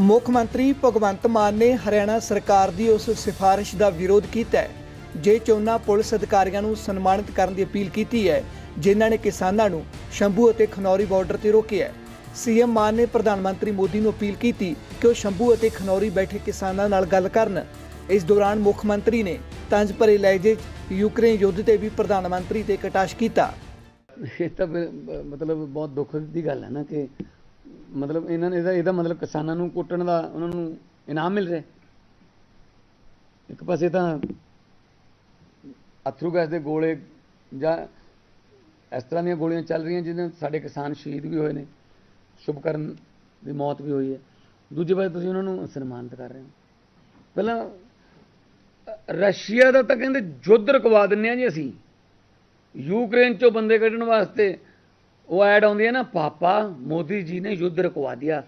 ਮੁੱਖ ਮੰਤਰੀ ਭਗਵੰਤ ਮਾਨ ਨੇ ਹਰਿਆਣਾ ਸਰਕਾਰ ਦੀ ਉਸ ਸਿਫਾਰਿਸ਼ ਦਾ ਵਿਰੋਧ ਕੀਤਾ ਹੈ, ਜੇ ਚੋਣਾਂ ਪੁਲਿਸ ਅਧਿਕਾਰੀਆਂ ਨੂੰ ਸਨਮਾਨਿਤ ਕਰਨ ਦੀ ਅਪੀਲ ਕੀਤੀ ਹੈ, ਜਿਨ੍ਹਾਂ ਨੇ ਕਿਸਾਨਾਂ ਨੂੰ ਸ਼ੰਭੂ ਅਤੇ ਖਨੌਰੀ ਬਾਰਡਰ ਤੇ ਰੋਕਿਆ ਹੈ। ਸੀਐਮ ਮਾਨ ਨੇ ਪ੍ਰਧਾਨ ਮੰਤਰੀ ਮੋਦੀ ਨੂੰ ਅਪੀਲ ਕੀਤੀ ਕਿ ਉਹ ਸ਼ੰਭੂ ਅਤੇ ਖਨੌਰੀ ਬੈਠੇ ਕਿਸਾਨਾਂ ਨਾਲ ਗੱਲ ਕਰਨ। ਇਸ ਦੌਰਾਨ ਮੁੱਖ ਮੰਤਰੀ ਨੇ ਤੰਜ ਭਰੇ ਲਹਿਜੇ 'ਚ ਯੂਕਰੇਨ ਯੁੱਧ ਤੇ ਵੀ ਪ੍ਰਧਾਨ ਮੰਤਰੀ ਤੇ ਕਟਾਸ਼ ਕੀਤਾ। ਇਹ ਤਾਂ ਮਤਲਬ ਬਹੁਤ ਦੁੱਖ ਦੀ ਗੱਲ ਹੈ ਨਾ ਕਿ ਮਤਲਬ ਇਹਨਾਂ ਨੇ ਇਹਦਾ ਇਹਦਾ ਮਤਲਬ ਕਿਸਾਨਾਂ ਨੂੰ ਕੁੱਟਣ ਦਾ ਉਹਨਾਂ ਨੂੰ ਇਨਾਮ ਮਿਲ ਰਿਹਾ ਇੱਕ ਪਾਸੇ ਤਾਂ ਅਥਰੂ ਗੈਸ ਦੇ ਗੋਲੇ ਜਾਂ ਇਸ ਤਰ੍ਹਾਂ ਦੀਆਂ ਗੋਲੀਆਂ ਚੱਲ ਰਹੀਆਂ ਜਿਹਦੇ ਸਾਡੇ ਕਿਸਾਨ ਸ਼ਹੀਦ ਵੀ ਹੋਏ ਨੇ, ਸ਼ੁਭਕਰਨ ਦੀ ਮੌਤ ਵੀ ਹੋਈ ਹੈ। ਦੂਜੇ ਪਾਸੇ ਤੁਸੀਂ ਉਹਨਾਂ ਨੂੰ ਸਨਮਾਨਿਤ ਕਰ ਰਹੇ ਹੋ। ਪਹਿਲਾਂ, ਰਸ਼ੀਆ ਦਾ ਤਾਂ ਕਹਿੰਦੇ ਯੁੱਧ ਰਕਵਾ ਦਿੰਨੇ ਆ ਜੀ ਅਸੀਂ। ਯੂਕਰੇਨ ਚੋਂ ਬੰਦੇ ਕੱਢਣ ਵਾਸਤੇ ਉਹ ਐਡ ਆਉਂਦੀ ਹੈ ਨਾ, ਪਾਪਾ ਮੋਦੀ ਜੀ ਨੇ ਯੁੱਧ ਰਕਵਾ ਦਿਆ।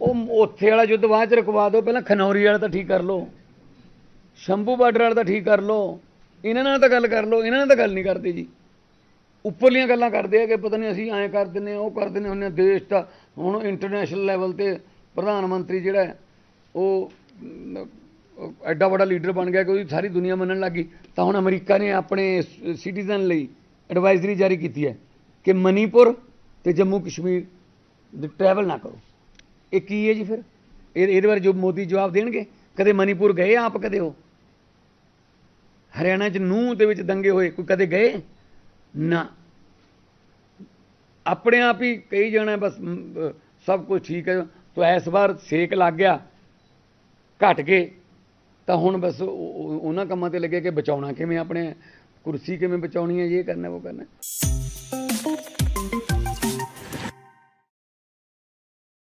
ਉਹ ਉੱਥੇ ਵਾਲਾ ਯੁੱਧ ਬਾਅਦ ਚ ਰਕਵਾ ਦਿਓ, ਪਹਿਲਾਂ ਖਨੌਰੀ ਵਾਲਾ ਤਾਂ ਠੀਕ ਕਰ ਲਓ। ਸ਼ੰਭੂ ਬਾਰਡਰ ਵਾਲਾ ਤਾਂ ਠੀਕ ਕਰ ਲਓ। ਇਹਨਾਂ ਨਾਲ ਤਾਂ ਗੱਲ ਕਰ ਲਓ, ਇਹਨਾਂ ਨਾਲ ਤਾਂ ਗੱਲ ਨਹੀਂ ਕਰਦੇ ਜੀ। ਉੱਪਰਲੀਆਂ ਗੱਲਾਂ ਕਰਦੇ ਆ ਕਿ ਪਤਾ ਨਹੀਂ ਅਸੀਂ ਐਂ ਕਰ ਦਿੰਨੇ ਆ ਉਹ ਕਰ ਦਿੰਨੇ ਹੁੰਨੇ ਆ ਦੇਸ਼ ਦਾ ਹੁਣ ਇੰਟਰਨੈਸ਼ਨਲ ਲੈਵਲ ਤੇ ਪ੍ਰਧਾਨ ਮੰਤਰੀ ਜਿਹੜਾ ਉਹ ਉਹ ਐਡਾ ਵੱਡਾ ਲੀਡਰ ਬਣ ਗਿਆ ਕਿ ਉਹਦੀ ਸਾਰੀ ਦੁਨੀਆ ਮੰਨਣ ਲੱਗੀ ਤਾਂ ਹੁਣ ਅਮਰੀਕਾ ਨੇ ਆਪਣੇ ਸਿਟੀਜ਼ਨ ਲਈ ਐਡਵਾਈਜ਼ਰੀ ਜਾਰੀ ਕੀਤੀ ਹੈ। ਕਿ ਮਨੀਪੁਰ ਤੇ ਜੰਮੂ ਕਸ਼ਮੀਰ ਦੇ ਟਰੈਵਲ ਨਾ ਕਰੋ। ਇਹ ਕੀ ਹੈ ਜੀ ਫਿਰ? ਇਹਦੇ ਬਾਰੇ ਜੋ ਮੋਦੀ ਜਵਾਬ ਦੇਣਗੇ? ਕਦੇ ਮਨੀਪੁਰ ਗਏ ਆਪ, ਕਦੇ ਹੋ ਹਰਿਆਣਾ ਚ ਨੂੰਹ ਦੇ ਵਿੱਚ ਦੰਗੇ ਹੋਏ, ਕੋਈ ਕਦੇ ਗਏ? ਨਾ। ਆਪਣੇ ਆਪ ਹੀ ਕਹੀ ਜਾਣਾ ਬਸ ਸਭ ਕੁਝ ਠੀਕ ਹੈ। ਤਾਂ ਇਸ ਵਾਰ ਸੇਕ ਲੱਗ ਗਿਆ, ਘਟ ਗਏ। ਤਾਂ ਹੁਣ ਬਸ ਉਹਨਾਂ ਕੰਮਾਂ ਤੇ ਲੱਗੇ ਕਿ ਬਚਾਉਣਾ ਕਿਵੇਂ? ਆਪਣੇ ਕੁਰਸੀ ਕਿਵੇਂ ਬਚਾਉਣੀ ਹੈ? ਇਹ ਕਰਨਾ, ਉਹ ਕਰਨਾ। Thank you.